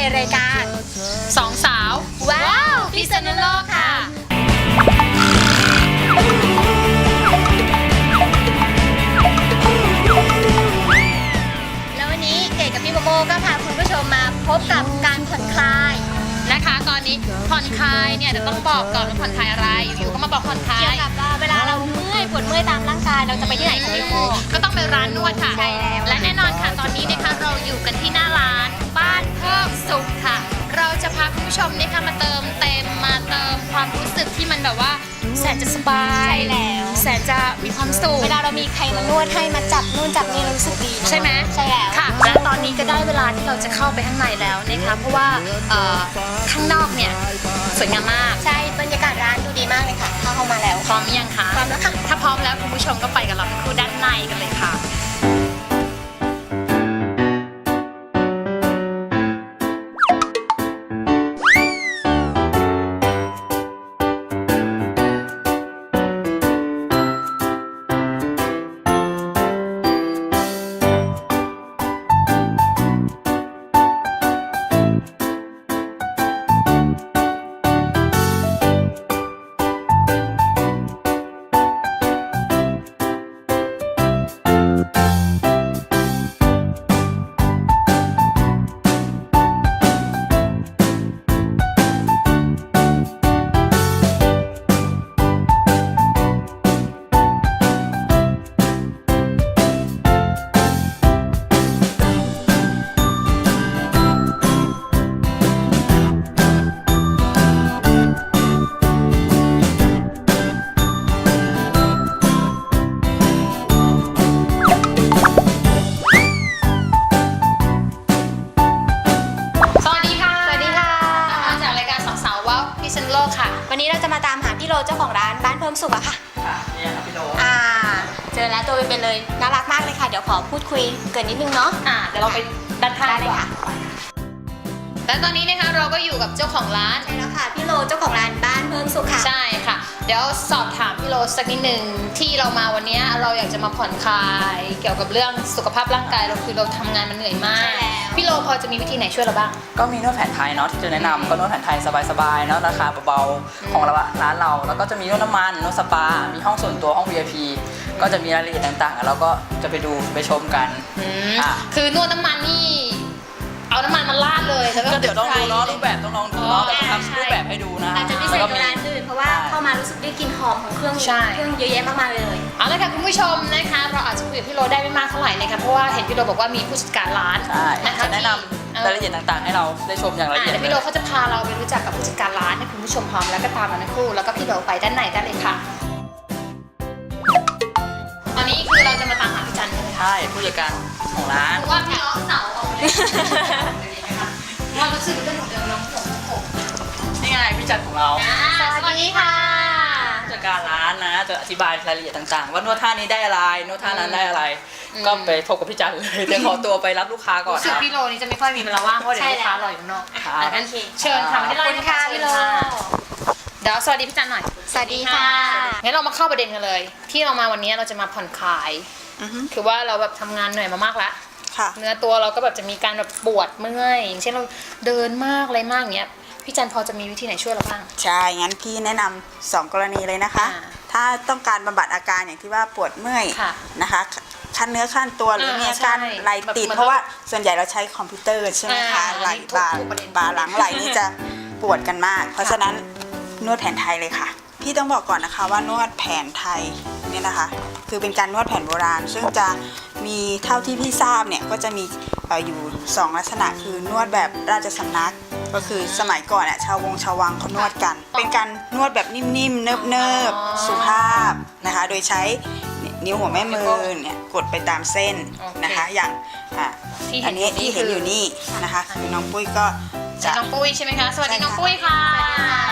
ในรายการสองสาวว้าวพิษณุโลกค่ะ แล้ววันนี้เก๋กับพี่โมโมก็พาคุณผู้ชมมาพบกับการผ่อนคลายนะคะตอนนี้ผ่อนคลายเนี่ยเดี๋ยวต้องบอกก่อนว่าผ่อนคลายอะไร อยู่ๆก็มาบอกผ่อนคลาเกี่ยวยกับว่าเวลาเราเมื่อยปวดเมื่อยตามร่างกายเราจะไปที่ไหนคะพี่โมโมก็ต้องไปร้านนวดค่ะ ใช่แล้ว และแน่นอนค่ะตอนนี้นะคะเราอยู่กันที่หน้า สุขค่ะ เราจะพาคุณผู้ชมเนี่ยค่ะมาเติมเต็มมาเติมความรู้สึกที่มันแบบว่า แสนจะสบาย ใช่แล้ว แสนจะมีความสุข เวลาเรามีใครมานวดให้มาจับนู่นจับนี่เรารู้สึกดีนะใช่ไหมใช่แล้ว ค่ะ และตอนนี้ก็ได้เวลาที่เราจะเข้าไปข้างในแล้วนะคะเพราะว่าเอ่อข้างนอกเนี่ยสวยงามมาก ใช่บรรยากาศร้านดูดีมากเลยค่ะ เข้าเข้ามาแล้ว พร้อมหรือยังคะพร้อมแล้วค่ะ ถ้าพร้อมแล้วคุณผู้ชมก็ไป คุยเกินนิดนึงเนาะอ่าเดี๋ยวเราไปด้านข้างได้ดีเลกยว่าค่ะและตอนนี้นะคะเราก็อยู่กับเจ้าของร้าน ใช่แล้วค่ะพี่โรเจ้าของร้านบ้านเพิ่มสุขค่ะใช่ค่ะ เดี๋ยวสอบถามพี่โรสสักนิดหนึ่งที่เรามาวันนี้เราอยากจะมาผ่อนคลาย เกี่ยวกับเรื่องสุขภาพร่างกายเราคือเราทำงานมันเหนื่อยมากใช่แล้วพี่โรพอจะมีวิธีไหนช่วยเราบ้าง ก็มีนวดแผนไทยเนาะที่จะแนะนำก็นวดแผนไทยสบายๆเนาะราคาเบาๆของเราร้านเรา แล้วก็จะมีนวดน้ำมันนวดสปา มีห้องส่วนตัวห้อง VIP ก็จะมีรายละเอียดต่างๆ เราก็จะไปดูไปชมกัน อืมอะ คือนวดน้ำมันนี่ เอาน้ำมันมาลาดเลยแล้วก็เดี๋ยวต้องดูเนาะไฟรูปแบบต้องลองดูเนาะอ๋อแต่จะใช่ทำรูปแบบให้ดูนะอาจจะพิเศษแล้วกว่าร้านอื่นเพราะว่าใช่เข้ามารู้สึกได้กลิ่นหอมของเครื่องใช่เครื่องเยอะแยะมากมายเลย เอาละค่ะคุณผู้ชมนะคะ เราอาจจะคุยกับพี่โรได้ไม่มากเท่าไหร่นะคะเพราะว่าเห็นพี่โรบอกว่ามีผู้จัดการร้านใช่นะคะจะแนะนที่เอ่อำรายละเอียดต่างๆ ให้เราได้ชมอย่างละอ่าเอียดเดี๋ยวเลพี่โรยเขาจะพาเราไปรู้จักกับผู้จัดการร้านให้คุณผู้ชมพร้อมแล้วก็ตามมาทั้งคู่แล้วก็พี่โรไปด้านในได้เลยค่ะ ใช่ไหมคะใช่ผู้จัดการของร้าน ว่าพี่ล้อเสาออกเลยว่ารู้สึกเป็นเหมือนเดิมน้องผมผมนี่ไงพี่จัดของเราสวัสดีค่ะ ผู้จัดการร้านนะ จะอธิบายรายละเอียดต่างๆ ว่านวดท่านี้ได้อะไรนวดท่านั้นได้อะไรก็ไปพบกับพี่จันเลยเดี๋ยวขอตัวไปรับลูกค้าก่อนรู้สึกครับพี่โรนี่จะไม่ค่อยมีเวลาว่างเพราะเดี๋ยวใช่ลูกค้ารออยู่ข้างนอกครับ อะงั้นเชิญค่ะไม่ได้ขอบไล่คุณค่ะพี่โรเดี๋ยวสวัสดีพี่จันหน่อย สวัสดีค่ะ งั้นเรามาเข้าประเด็นกันเลย ที่เรามาวันนี้เราจะมาผ่อนคลาย อือฮึคือว่าเราแบบทำงานเหนื่อยมามากแล้วค่ะ เนื้อตัวเราก็แบบจะมีการแบบปวดเมื่อยอย่างเช่นเราเดินมากอะไรมากอย่างเงี้ยพี่จันพอจะมีวิธีไหนช่วยเราบ้าง ใช่ งั้นพี่แนะนำสองกรณีเลยนะคะ อ่าถ้าต้องการบำบัดอาการอย่างที่ว่าปวดเมื่อยค่ะนะคะขั้นเนื้อขั้นตัวหรืออ่ามีมีอาการใช่ไหลติด แบบเพราะว่าส่วนใหญ่เราใช้คอมพิวเตอร์ใช่ไหมอ่าคะไหลทุกบ่าทุกประเด็นบ่าหลังไหลนี่จะปวดกันมาก เพราะฉะนั้นนวดแผนไทยเลยค่ะ พี่ต้องบอกก่อนนะคะว่านวดแผนไทย เนี่ยนะคะ คือเป็นการนวดแผนโบราณ ซึ่งจะมีเท่าที่พี่ทราบเนี่ยก็จะมีเอ่ออยู่สองลักษณะคือนวดแบบราชสำนัก ก็คือสมัยก่อนอะชาววงชาววังเขานวดกัน เป็นการนวดแบบนิ่มๆ เนิบอ๋อๆสุภาพนะคะ โดยใช้นิ้วหัวแม่มือเนี่ยกดไปตามเส้นโอเคนะคะ อย่างอะที่เห็นอันนี้อยู่นี่ที่เห็นคือออยู่นี่นะคะคือน้องปุ้ยก็จาจะกน้องปุ้ยใช่ไหมคะ สวัสดีใช่ค่ะน้องปุ้ยค่ะสวัสดีค่ะ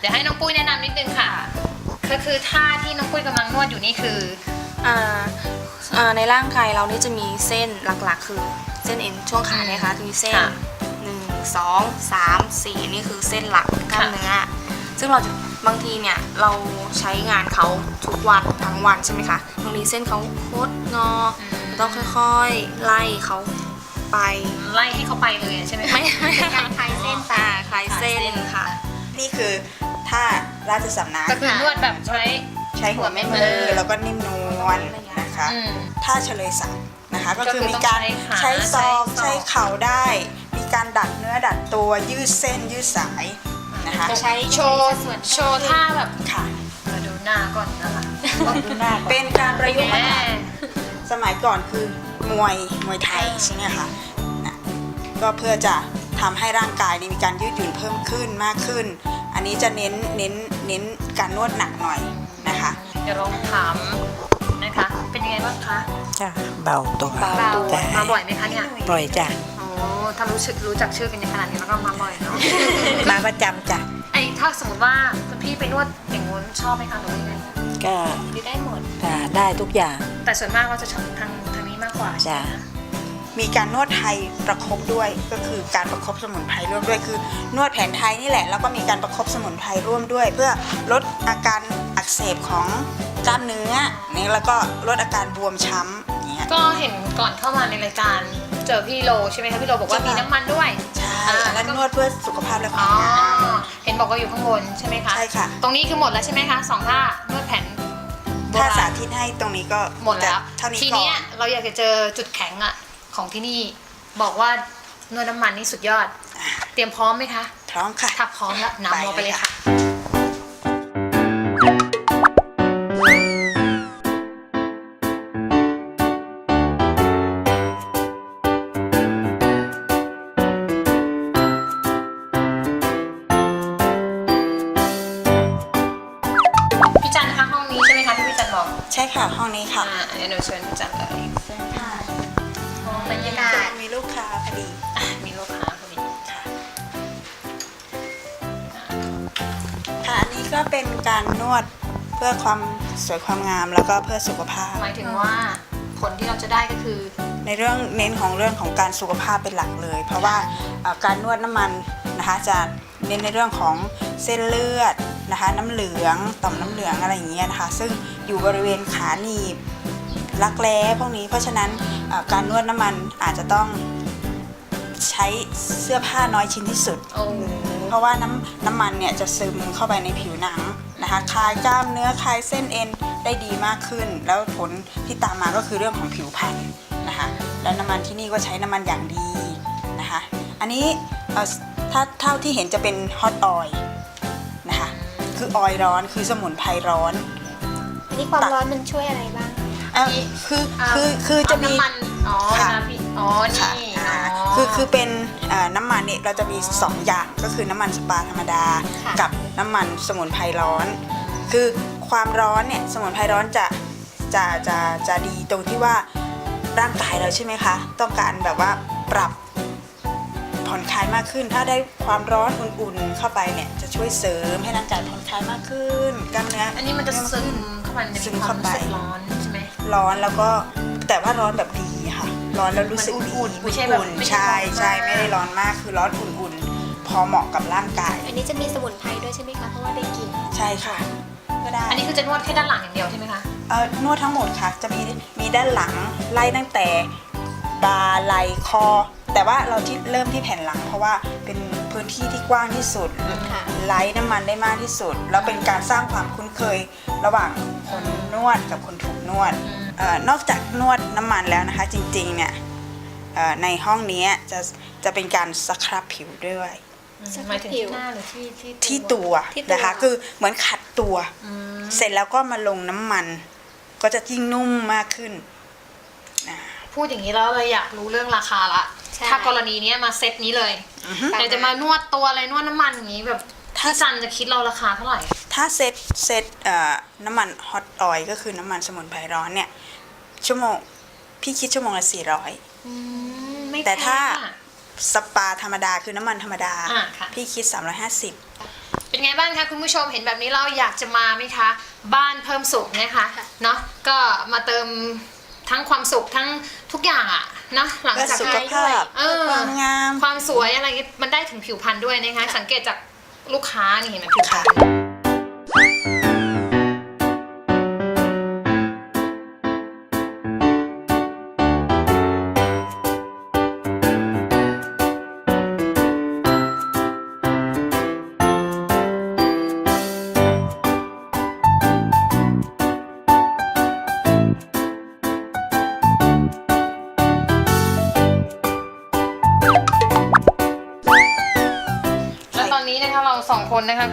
เดี๋ยวให้น้องปุ้ยแนะนำนิดนึงค่ะ ก็คือท่าที่น้องปุ้ยกำลังนวดอยู่นี่คือ อ่าอ่าในร่างกายเรานี่จะมีเส้นหลักๆ คือเส้นเอ็นช่วงขาเนี่ยค่ะจะมีเส้นค่ะหนึ่งสองสามสี่นี่คือเส้นหลักกล้ามเนื้อซึ่งเราจะบางทีเนี่ยเราใช้งานเขาทุกวันทั้งวันใช่ไหมคะบางทีเส้นเขาโคดงออต้องค่อยๆไล่เขาไปไปไล่ให้เขาไปเลยใช่ไหมคะ ไม่ไม่เป็นการคลายเส้นอ่าคลายเส้นค่ะ นี่คือท่า ราชสำนักก็คือนวดแบบใช้ ใช้หัวแม่มือแล้วก็นิ่มนวลนะคะอืมท่าเฉลยศักดิ์นะคะ ก็ก็คือคือมีการต้องใช้ขาใช้ศอกใช้ศอกใช้เข่าได้ มีการดัดเนื้อดัดตัวยืดเส้นยืดสายนะคะใช้โชว์โชว์ท่าแบบค่ะ มาดูหน้าก่อนนะคะเป็นการประยุกต์แหมามจาก สมัยก่อนคือมวยมวยไทยใช่ไหมคะนะก็เพื่อจะทำให้ร่างกายนี่มีการยืดหยุ่นเพิ่มขึ้นมากขึ้น อันนี้จะเน้นเน้นเน้นการนวดหนักหน่อยนะคะเดี๋ยวลองถามนะคะ เป็นยังไงบ้างคะจ้ะเบาตัวเบาจ้ะมาบ่อยไหมคะเนี่ยปล่อยจ้ะโอ้ถ้ารู้ชื่อรู้จักชื่อกันอย่างขนาดนี้แล้วก็มาบ่อยเนาะมาประจำจ้ะไอ้ถ้าสมมติว่าคุณพี่ไปนวดอย่างงู้นชอบไหมคะหรือว่ายังไงก็หรือได้หมดจ้ะได้ทุกอย่าง แต่ส่วนมากเราจะชอบทางทางนี้มากกว่าใช่ไหมจ้ะคะมี การนวดไทยประคบด้วย ก็คือการประคบสมุนไพรร่วมด้วยคือนวดแผนไทยนี่แหละแล้วก็มีการประคบสมุนไพรร่วมด้วย เพื่อลดอาการอักเสบของกล้ามเนื้อนี่แล้วก็ลดอาการบวมช้ำอย่างเงี้ยก็เห็นก่อนเข้ามาในรายการเจอพี่โลใช่ไหมคะพี่โลบอกว่าใช่มีค่ะ น้ำมันด้วย ใช่อ่าอันนั้นนวดเพื่อสุขภาพและคอ๋วาอมงาม เห็นบอกว่าอยู่ข้างบนใช่ไหมคะใช่ค่ะ ตรงนี้คือหมดแล้วใช่ไหมคะสองท่านวดแผนโบถ้าราสาณธิตให้ตรงนี้ก็หมดแล้วจะเท่านี้ทีก่อเนี้ยนเราอยากจะเจอจุดแข็งอะ ของที่นี่บอกว่านวดน้ำมันนี่สุดยอด เตรียมพร้อมไหมคะ พร้อมค่ะ ถ้าพร้อมแล้วนำมอไปเลยค่ะ ก็เป็นการนวดเพื่อความสวยความงามแล้วก็เพื่อสุขภาพ หมายถึงว่าผลที่เราจะได้ก็คือ ในเรื่องเน้นของเรื่องของการสุขภาพเป็นหลักเลย เพราะว่าเอ่อการนวดน้ำมันนะคะจะเน้นในเรื่องของเส้นเลือดนะคะน้ำเหลืองต่อมน้ำเหลืองอะไรอย่างเงี้ยนะคะซึ่งอยู่บริเวณขาหนีบรักแร้พวกนี้ เพราะฉะนั้นเอ่อการนวดน้ำมันอาจจะต้องใช้เสื้อผ้าน้อยชิ้นที่สุด โอ้เพ ราะว่าน้ำน้ำมันเนี่ยจะซึมเข้าไปในผิวหนังนะคะคลายกล้ามเนื้อคลายเส้นเอ็นได้ดีมากขึ้น แล้วผลที่ตามมาก็คือเรื่องของผิวพรรณนะคะแล้วน้ำมันที่นี่ก็ใช้น้ำมันอย่างดีนะคะอันนี้เอ่อถ้าเท่าที่เห็นจะเป็นฮอตออยนะคะคือออยล์ร้อนคือสมุนไพรร้อนอันนี้ความร้อนมันช่วยอะไรบ้างเอ่อคือคือคือจะมีเอาน้ำมันอ๋อค่ะนะพี่อ๋อค่ะนี่อ่าอ๋อ คือคือเป็นเอ่อน้ำมันเนี่ยเราจะมี 2 อย่างก็คือน้ำมันสปาธรรมดาค่ะกับน้ำมันสมุนไพรร้อน คือความร้อนเนี่ยสมุนไพรร้อนจะจะจะจะดีตรงที่ว่าร่างกายเราใช่ไหมคะ ต้องการแบบว่าปรับผ่อนคลายมากขึ้น ถ้าได้ความร้อนอุ่นๆเข้าไปเนี่ยจะช่วยเสริมให้ร่างกายผ่อนคลายมากขึ้นกล้ามเนื้ออัอันนี้มันจะซึมเข้าไปมันจะซึมมีความเข้ารู้ไปสึกร้อนใช่ไหมร้อนแล้วก็แต่ว่าร้อนแบบดีค่ะ ร้อนแล้วรู้สึกมันดีอุ่นๆไม่ใช่แบบอุ่นไม่ๆใช่ใช่ร้อนมากใช่ไม่ได้ร้อนมากคือร้อนอุ่นๆ พอเหมาะกับร่างกาย อันนี้จะมีสมุนไพรด้วยใช่ไหมคะเพราะว่าได้กลิ่นใช่ค่ะ ก็ได้ อันนี้คือจะนวดแค่ด้านหลังอย่างเดียวใช่ไหมคะ เอ่อนวดทั้งหมดค่ะ จะมีมีด้านหลังไล่ตั้งแต่บาไหลคอ แต่ว่าเราที่เริ่มที่แผ่นหลัง เพราะว่าเป็นพื้นที่ที่กว้างที่สุดค่ะ ไล่น้ำมันได้มากที่สุด แล้วเป็นการสร้างความคุ้นเคย ระหว่างคนนวดกับคนถูกนวดเออ นอกจากนวดน้ำมันแล้วนะคะ จริงๆเนี่ยเอ่อในห้องนี้จะจะเป็นการสครับผิวด้วยสักหมายถึงผิที่วหน้าหรือที่ที่ที่ตัวที่ตัวนะคะ คือเหมือนขัดตัวอืมเสร็จแล้วก็มาลงน้ำมัน ก็จะยิ่งนุ่มมากขึ้นนะพูดอย่างนี้แล้วเราอยากรู้เรื่องราคาละใช่ถ้ากรณีเนี้ยมาเซตนี้เลยอยากจะมานวดตัวอะไรนวดน้ำมันอย่างนี้แบบ ถ้าจันจะคิดเราราคาเท่าไหร่ ถ้าเซตเซตเอ่อน้ำมันฮอตออยก็คือน้ำมันสมุนไพรร้อนเนี่ย ชั่วโมง พี่คิดชั่วโมงละ400อืมไม่แต่ถ้าพงอะ สปาธรรมดาคือน้ำมันธรรมดา อ่าค่ะ พี่คิด 350 เป็นไงบ้างคะคุณผู้ชมเห็นแบบนี้เราอยากจะมาไหมคะ บ้านเพิ่มสุขนะคะเนาะก็มาเติมทั้งความสุขทั้งทุกอย่างอะเนาะหลังเพื่อจากสุขภาพเอเพื่ออ ความงาม ความสวยอะไรมันได้ถึงผิวพรรณด้วยนะคะ สังเกตจาก ลูกค้านี่เห็นไหมผิวพรรณ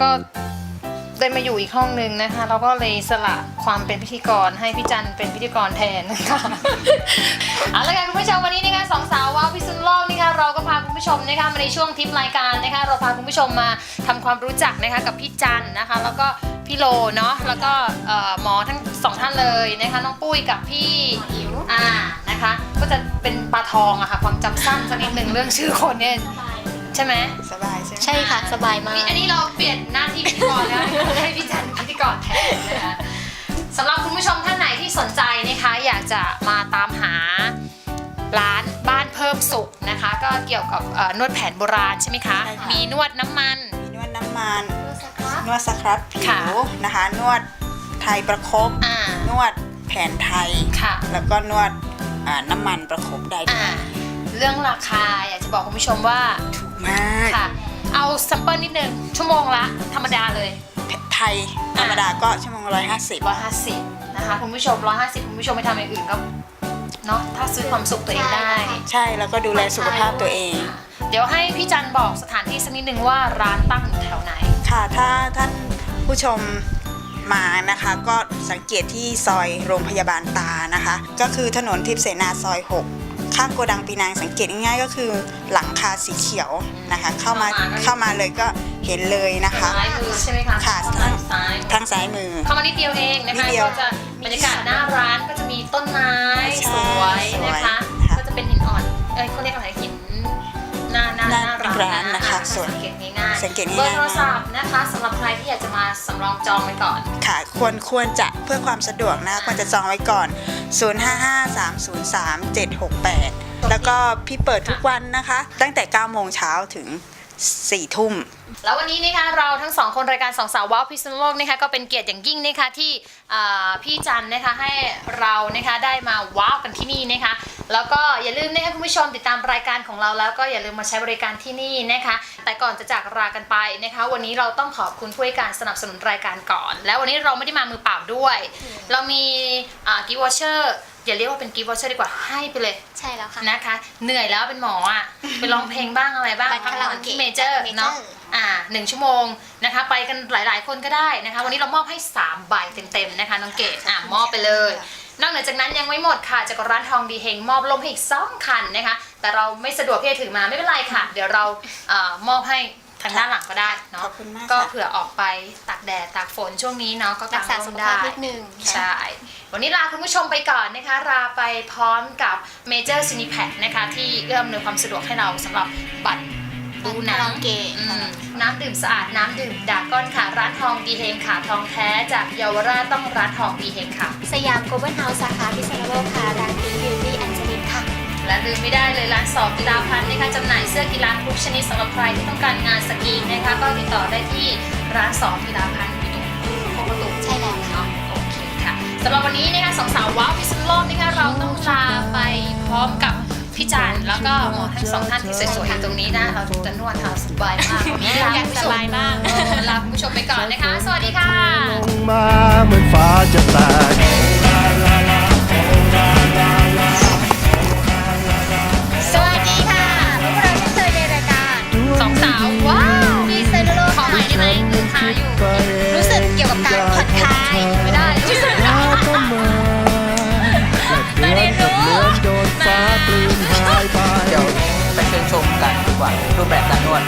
ก็ได้มาอยู่อีกห้องหนึ่งนะคะเราก็เลยสละความเป็นพิธีกรให้พี่จันเป็นพิธีกรแทนนะคะเอาละค่ะคุณผู้ชมวันนี้นะคะสองสาวว้าวพิษณุโลกนะคะเราก็พาคุณผู้ชมนะคะมาในช่วงทิปรายการนะคะ เราพาคุณผู้ชมมาทำความรู้จักนะคะกับพี่จันนะคะ แล้วก็พี่โลเนาะแล้วก็หมอทั้งสองท่านเลยนะคะน้องปุ้ยกับพี่อ่านะคะ ก็จะเป็นปลาทองอะค่ะความจำสั้นสักนิดหนึ่งเรื่องชื่อคนเนี่ย ใช่ไหมสบายใช่ไหมใช่ค่ะสบายมาก อันนี้เราเปลี่ยนหน้าที่พิธีกรแล้วนะคะให้พี่จันเป็นพิธีกรแทนนะคะสำหรับคุณผู้ชมท่านไหนที่สนใจนะคะ อยากจะมาตามหาร้านบ้านเพิ่มสุขนะคะ ก็เกี่ยวกับเอ่อนวดแผนโบราณใช่ไหมคะมีนวดน้ำมัน มีนวดน้ำมัน นวดสครับผิค่ะ วนะคะ นวดไทยประคบ อ่านวดแผนไทย ค่ะ แล้วก็นวดอ่าน้ำมันประคบได้ด้อ่าวยเรื่องราคาอยากจะบอกคุณผู้ชมว่าถูก มากค่ะ เอาซัมเปิลนิดนึงชั่วโมงละ ธรรมดาเลยไทยธรรมดาก็ชั่วโมงร้อยห้าสิบ 150 นะคะ คุณผู้ชม 150 คุณผู้ชมไปทำอย่างอื่นก็เนาะถ้าซื้อความสุขตัวเองได้ ใช่แล้วก็ดูแลสุขภาพตัวเอง เดี๋ยวให้พี่จันบอกสถานที่สักนิดนึงว่าร้านตั้งอยู่แถวไหน ค่ะถ้าท่านผู้ชมมานะคะ ก็สังเกตที่ซอยโรงพยาบาลตานะคะ ก็คือถนนทิพย์เสนาซอย 6 ข้างโกดังปีนางสังเกตง่ายๆก็คือหลังคาสีเขียวนะคะ เข้ามาเข้ามาก็เข้ามาเลยก็เห็นเลยนะคะ ซ้ายมือใช่ไหมคะค่ะทางซ้ายทางซ้ายมือ เข้ามานิดเดียวเองนะคะนิดเดียวก็จะบรรยากาศหน้าร้านก็จะมีต้นไม้ใช่สวยนะคะ สวยค่ะ ก็จะเป็นหินอ่อนเอ้ยเขาเรียกอะไรหิน หน้าหน้าหน้าหน้าร้านร้านนะคะสวยสังเกตง่ายๆสังเกตง่ายๆเบอร์โทรศัพท์นะคะสำหรับใครที่อยากจะมาสำรองจองไว้ก่อน ค่ะควรควรจะเพื่อความสะดวกนะคะควรจะจองไว้ก่อน 0553037768 แล้วก็พี่เปิดทุกวันนะคะ ตั้งแต่9โมงเช้าถึง 4ทุ่ม แล้ววันนี้นะคะเราทั้งสองคนรายการสองสาวว้าวพิษณุโลกนะคะก็เป็นเกียรติอย่างยิ่งนะคะที่อ่าพี่จันนะคะให้เรานะคะได้มาว้าวกันที่นี่นะคะแล้วก็อย่าลืมนะคะคุณผู้ชมติดตามรายการของเราแล้วก็อย่าลืมมาใช้บริการที่นี่นะคะ แต่ก่อนจะจากลากันไปนะคะ วันนี้เราต้องขอบคุณผู้ให้การสนับสนุนรายการก่อน แล้ววันนี้เราไม่ได้มามือเปล่าด้วย เรามีกิวอเชอร์ อย่าเรียกว่าเป็นกิฟต์วอเชอร์ดีกว่าให้ไปเลยใช่แล้วค่ะ นะคะ เหนื่อยแล้วเป็นหมออะ ไปร้องเพลงบ้างอะไรบ้างบัตรพักคาราผ่โออนเกะที่เมเจอร์บัตร Major เนาะอ่าหนึ่งชั่วโมงนะคะ ไปกันหลาย ๆ คนก็ได้นะคะ วันนี้เรามอบให้3ใบเต็ม ๆ นะคะน้องเกดอะมอบไปเลย นอกเหนือจากนั้นยังไม่หมดค่ะ จากร้านทองดีเฮงมอบลมให้อีกสองคันนะคะ แต่เราไม่สะดวกที่จะถือมาไม่เป็นไรค่ะ เดี๋ยวเราเอ่อมอบให้ ทางด้านหลังก็ได้เนาะขอบคุณมากก็ค่ะเผื่อออกไปตากแดดตากฝนช่วงนี้เนาะก็รักษาลมสุขได้ภาพนิดนึงใช่วันนี้ลาคุณผู้ชมไปก่อนนะคะลาไปพร้อมกับ Major c i n e p a c นะคะที่เอื้ออำนวยความสะดวกให้เราสำหรับบัตรดูหนัคางราโอเกะอืมน้ำดื่มสะอาดน้ำดื่มดากอนค่ะ ร้านทองดีเฮงค่ะทองแท้จากเยาวราชต้องร้านทองดีเฮงค่ะ สยามโกลบอลเฮาส์สาขาพิษณุโลกค่ะร้านพิงบิวตี้ แอนเจลินค่ะและลืมไม่ได้เลยร้านสอบกีฬาพันธ์นะคะจำหน่ายเสื้อกีฬาทุกชนิดสำหรับใครที่ต้องการงานสกรีนนะคะก็ติดต่อได้ที่ร้านสอบกีฬาพันธ์อยู่ตรงโคกประตูใช่แล้วค่ะเนาะโอเคค่ะสำหรับวันนี้นะคะสองสาวว้าวพิษณุโลกนะคะเราต้องลาไปพร้อมกับพี่จันแล้วก็หมอทั้งสองท่านที่สวยๆอยู่ตรงนี้นะเราจะนวดเท้าสบายมากวันนี้ลาคุณผู้ชมสบายมากเออลาคุณผู้ชมไปก่อนนะคะ สวัสดีค่ะลงมาเหมือนฟ้าจะแตก สองสาว ว้าวพิษณุโลกขอใหม่ได้ไหมลืมคาอยู่ รู้สึกเกี่ยวกับการผ่อนคลายไม่ได้รู้สึกนะก็มาและเดือนกับเลือนโดนฟ้าปลืนหายไปเดี๋ยวไปเชิญชมกันดีกว่ารูปแบบการนวด